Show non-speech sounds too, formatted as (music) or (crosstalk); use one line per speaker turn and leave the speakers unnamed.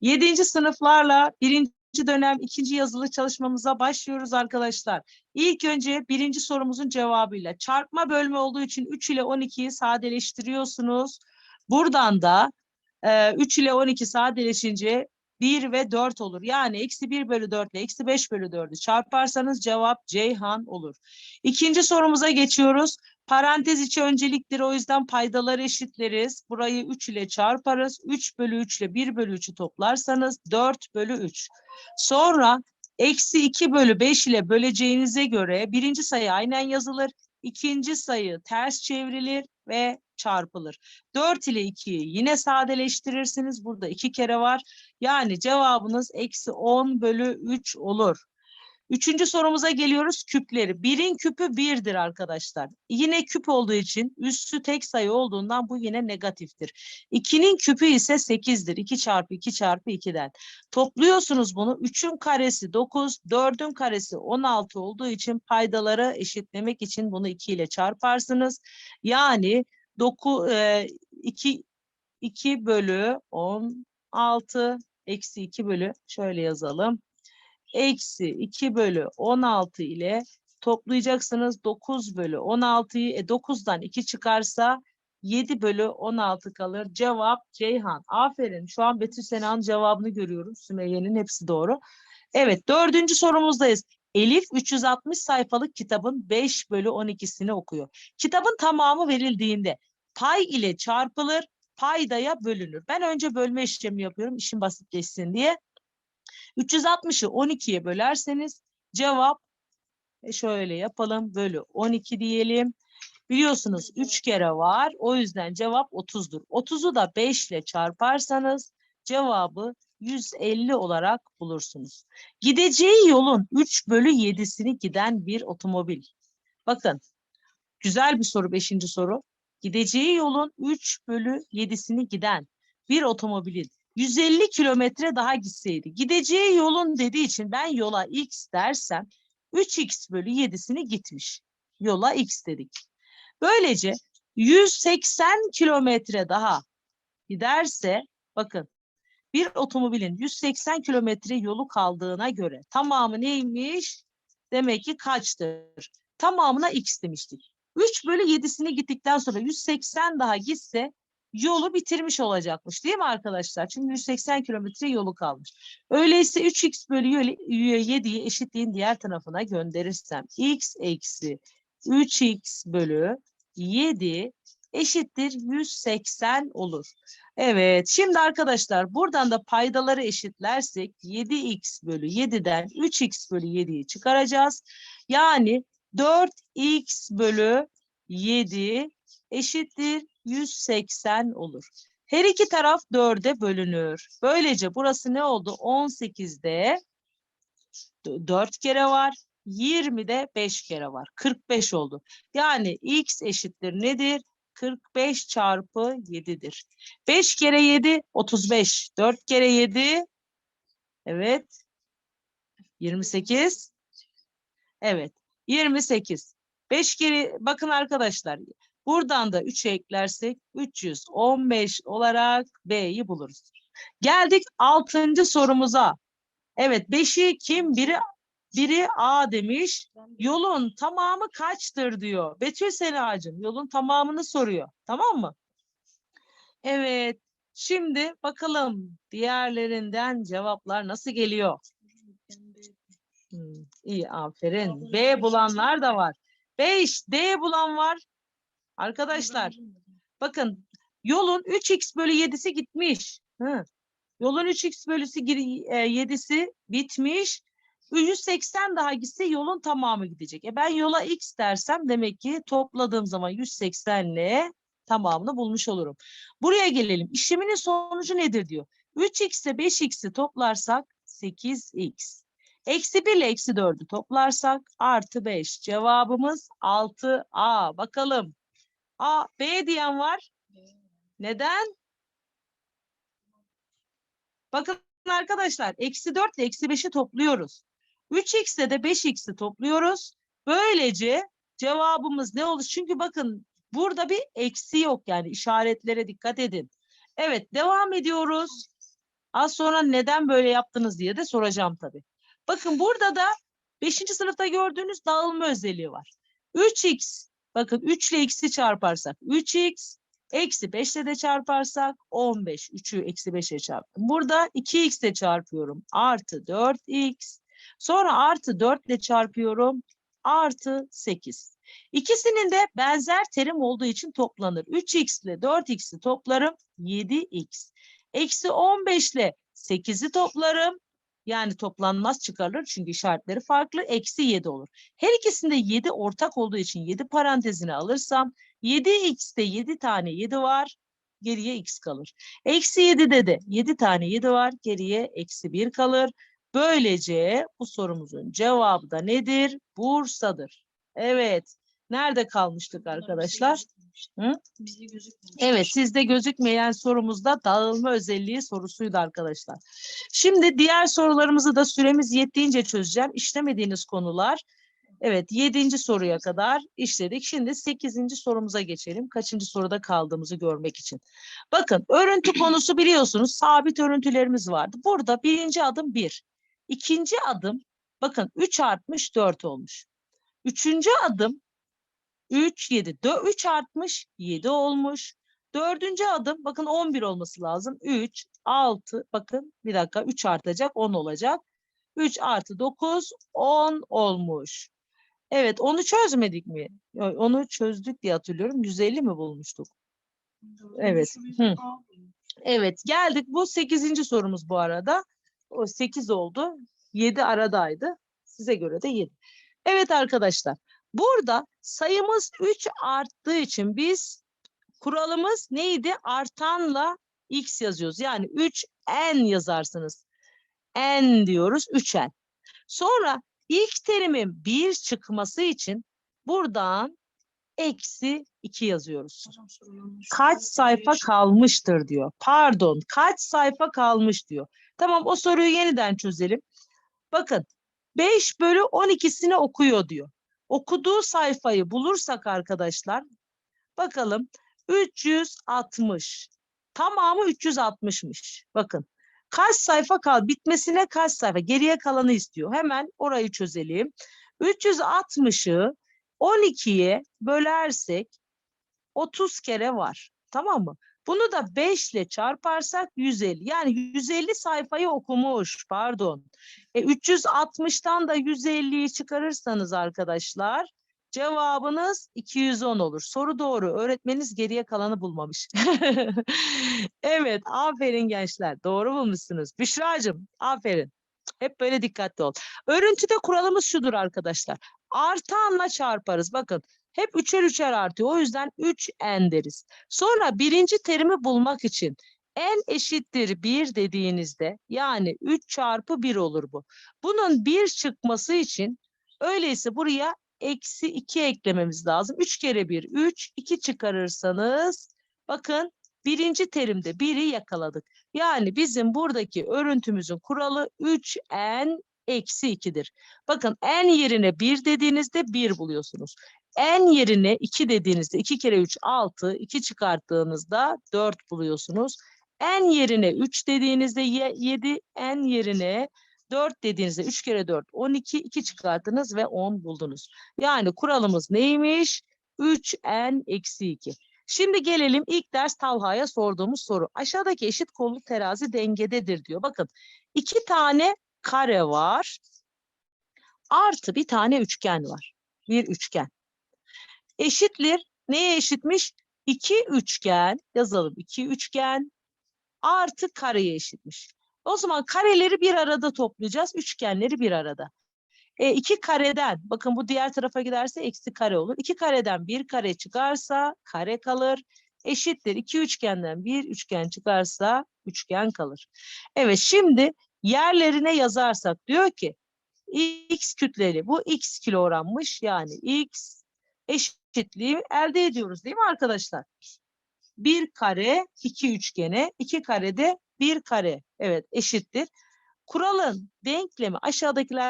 Yedinci sınıflarla birinci dönem ikinci yazılı çalışmamıza başlıyoruz arkadaşlar. İlk önce birinci sorumuzun cevabıyla çarpma bölme olduğu için 3 ile 12'yi sadeleştiriyorsunuz. Buradan da e, 3 ile 12 sadeleşince 1 ve 4 olur. Yani eksi 1 bölü 4 ile eksi 5 bölü 4'ü çarparsanız cevap Ceyhan olur. İkinci sorumuza geçiyoruz. Parantez içi önceliktir o yüzden paydaları eşitleriz. Burayı 3 ile çarparız. 3 bölü 3 ile 1 bölü 3'ü toplarsanız 4 bölü 3. Sonra eksi 2 bölü 5 ile böleceğinize göre birinci sayı aynen yazılır. ikinci sayı ters çevrilir ve çarpılır. 4 ile 2'yi yine sadeleştirirsiniz. Burada 2 kere var. Yani cevabınız eksi 10 bölü 3 olur. Üçüncü sorumuza geliyoruz küpleri. Birin küpü birdir arkadaşlar. Yine küp olduğu için üssü tek sayı olduğundan bu yine negatiftir. İkinin küpü ise sekizdir. 2 çarpı 2 çarpı 2'den. Topluyorsunuz bunu. Üçün karesi 9, dördün karesi 16 olduğu için paydaları eşitlemek için bunu 2 ile çarparsınız. Yani 9, e, 2, 2 bölü 16 eksi 2 bölü şöyle yazalım eksi 2 bölü 16 ile toplayacaksınız 9 bölü 16'yı. E 9'dan 2 çıkarsa 7 bölü 16 kalır. Cevap Ceyhan. Aferin. Şu an Betül Sena'nın cevabını görüyorum. Sümeyye'nin hepsi doğru. Evet dördüncü sorumuzdayız. Elif 360 sayfalık kitabın 5 bölü 12'sini okuyor. Kitabın tamamı verildiğinde pay ile çarpılır, paydaya bölünür. Ben önce bölme işlemi yapıyorum işin basitleşsin diye. 360'ı 12'ye bölerseniz cevap e, şöyle yapalım bölü 12 diyelim. Biliyorsunuz 3 kere var. O yüzden cevap 30'dur. 30'u da 5 ile çarparsanız cevabı 150 olarak bulursunuz. Gideceği yolun 3 bölü 7'sini giden bir otomobil. Bakın güzel bir soru 5. soru. Gideceği yolun 3 bölü 7'sini giden bir otomobilin 150 kilometre daha gitseydi. Gideceği yolun dediği için ben yola x dersem 3x bölü 7'sini gitmiş. Yola x dedik. Böylece 180 kilometre daha giderse bakın bir otomobilin 180 kilometre yolu kaldığına göre tamamı neymiş? Demek ki kaçtır? Tamamına x demiştik. 3 bölü 7'sini gittikten sonra 180 daha gitse yolu bitirmiş olacakmış değil mi arkadaşlar? Çünkü 180 kilometre yolu kalmış. Öyleyse 3x bölü 7'yi eşitliğin diğer tarafına gönderirsem x eksi 3x bölü 7 eşittir 180 olur. Evet şimdi arkadaşlar buradan da paydaları eşitlersek 7x bölü 7'den 3x bölü 7'yi çıkaracağız. Yani 4x bölü 7 eşittir 180 olur. Her iki taraf 4'e bölünür. Böylece burası ne oldu? 18'de 4 kere var. 20'de 5 kere var. 45 oldu. Yani x eşittir nedir? 45 çarpı 7'dir. 5 kere 7 35. 4 kere 7 evet 28. Evet 28. 5 kere bakın arkadaşlar Buradan da 3'e eklersek 315 olarak B'yi buluruz. Geldik 6. sorumuza. Evet 5'i kim? Biri biri A demiş. Yolun tamamı kaçtır diyor. Betül Sena'cığım yolun tamamını soruyor. Tamam mı? Evet. Şimdi bakalım diğerlerinden cevaplar nasıl geliyor? Hmm, iyi aferin. B bulanlar da var. 5 D bulan var. Arkadaşlar bakın yolun 3x bölü 7'si gitmiş. Hı. Yolun 3x bölüsü 7'si bitmiş. 180 daha gitse yolun tamamı gidecek. E ben yola x dersem demek ki topladığım zaman 180 ile tamamını bulmuş olurum. Buraya gelelim. İşleminin sonucu nedir diyor. 3x ile 5x'i toplarsak 8x. Eksi 1 ile eksi 4'ü toplarsak artı 5. Cevabımız 6A. Bakalım. A, B diyen var. Neden? Bakın arkadaşlar eksi 4 ile eksi 5'i topluyoruz. 3x ile de 5x'i topluyoruz. Böylece cevabımız ne olur? Çünkü bakın burada bir eksi yok yani işaretlere dikkat edin. Evet devam ediyoruz. Az sonra neden böyle yaptınız diye de soracağım tabii. Bakın burada da 5. sınıfta gördüğünüz dağılma özelliği var. 3x bakın 3 ile x'i çarparsak 3x eksi 5 ile de çarparsak 15. 3'ü eksi 5'e çarptım. Burada 2x ile çarpıyorum. Artı 4x. Sonra artı 4 ile çarpıyorum. Artı 8. İkisinin de benzer terim olduğu için toplanır. 3x ile 4x'i toplarım 7x. Eksi 15 ile 8'i toplarım. Yani toplanmaz çıkarılır çünkü işaretleri farklı. Eksi 7 olur. Her ikisinde 7 ortak olduğu için 7 parantezine alırsam 7x'te 7 tane 7 var. Geriye x kalır. Eksi 7'de de 7 tane 7 var. Geriye eksi 1 kalır. Böylece bu sorumuzun cevabı da nedir? Bursa'dır. Evet. Nerede kalmıştık arkadaşlar? Hı?
Bize gözükmüyor.
Evet, sizde gözükmeyen sorumuzda dağılma özelliği sorusuydu arkadaşlar. Şimdi diğer sorularımızı da süremiz yettiğince çözeceğim. İşlemediğiniz konular, evet yedinci soruya kadar işledik. Şimdi sekizinci sorumuza geçelim. Kaçıncı soruda kaldığımızı görmek için. Bakın, örüntü (clears throat) konusu biliyorsunuz sabit örüntülerimiz vardı. Burada birinci adım bir. İkinci adım, bakın 3 artmış 4 olmuş. Üçüncü adım 3, 7. 3 artmış 7 olmuş. Dördüncü adım bakın 11 olması lazım. 3, 6 bakın bir dakika 3 artacak 10 olacak. 3 artı 9 10 olmuş. Evet onu çözmedik mi? Onu çözdük diye hatırlıyorum. 150 mi bulmuştuk? Evet, hı. Evet geldik bu 8. sorumuz bu arada. O 8 oldu. 7 aradaydı. Size göre de 7. Evet arkadaşlar. Burada sayımız 3 arttığı için biz kuralımız neydi? Artanla x yazıyoruz. Yani 3n yazarsınız. n diyoruz 3n. Sonra ilk terimin 1 çıkması için buradan eksi 2 yazıyoruz. Kaç sayfa kalmıştır diyor. Pardon, kaç sayfa kalmış diyor. Tamam o soruyu yeniden çözelim. Bakın 5 bölü 12'sini okuyor diyor. Okuduğu sayfayı bulursak arkadaşlar bakalım 360. Tamamı 360'mış. Bakın kaç sayfa kal bitmesine kaç sayfa geriye kalanı istiyor. Hemen orayı çözelim. 360'ı 12'ye bölersek 30 kere var. Tamam mı? Bunu da 5 ile çarparsak 150. Yani 150 sayfayı okumuş. Pardon. E, 360'tan da 150'yi çıkarırsanız arkadaşlar cevabınız 210 olur. Soru doğru. Öğretmeniniz geriye kalanı bulmamış. (laughs) evet. Aferin gençler. Doğru bulmuşsunuz. Büşra'cığım aferin. Hep böyle dikkatli ol. Örüntüde kuralımız şudur arkadaşlar. Artanla çarparız. Bakın hep üçer üçer artıyor. O yüzden 3n deriz. Sonra birinci terimi bulmak için n eşittir 1 dediğinizde yani 3 çarpı 1 olur bu. Bunun 1 çıkması için öyleyse buraya eksi 2 eklememiz lazım. 3 kere 1 3 2 çıkarırsanız bakın birinci terimde 1'i yakaladık. Yani bizim buradaki örüntümüzün kuralı 3n eksi 2'dir. Bakın n yerine 1 dediğinizde 1 buluyorsunuz. n yerine 2 dediğinizde 2 kere 3 6, 2 çıkarttığınızda 4 buluyorsunuz. n yerine 3 dediğinizde 7, n yerine 4 dediğinizde 3 kere 4 12, 2 çıkarttınız ve 10 buldunuz. Yani kuralımız neymiş? 3n eksi 2. Şimdi gelelim ilk ders Talha'ya sorduğumuz soru. Aşağıdaki eşit kollu terazi dengededir diyor. Bakın iki tane kare var. Artı bir tane üçgen var. Bir üçgen. Eşittir. Neye eşitmiş? İki üçgen yazalım. İki üçgen artı kareye eşitmiş. O zaman kareleri bir arada toplayacağız. Üçgenleri bir arada. E, iki kareden bakın bu diğer tarafa giderse eksi kare olur. İki kareden bir kare çıkarsa kare kalır. Eşittir. İki üçgenden bir üçgen çıkarsa üçgen kalır. Evet şimdi yerlerine yazarsak diyor ki x kütleli bu x kilogrammış yani x eşitliği elde ediyoruz değil mi arkadaşlar? Bir kare iki üçgene iki karede bir kare evet eşittir. Kuralın denklemi aşağıdakiler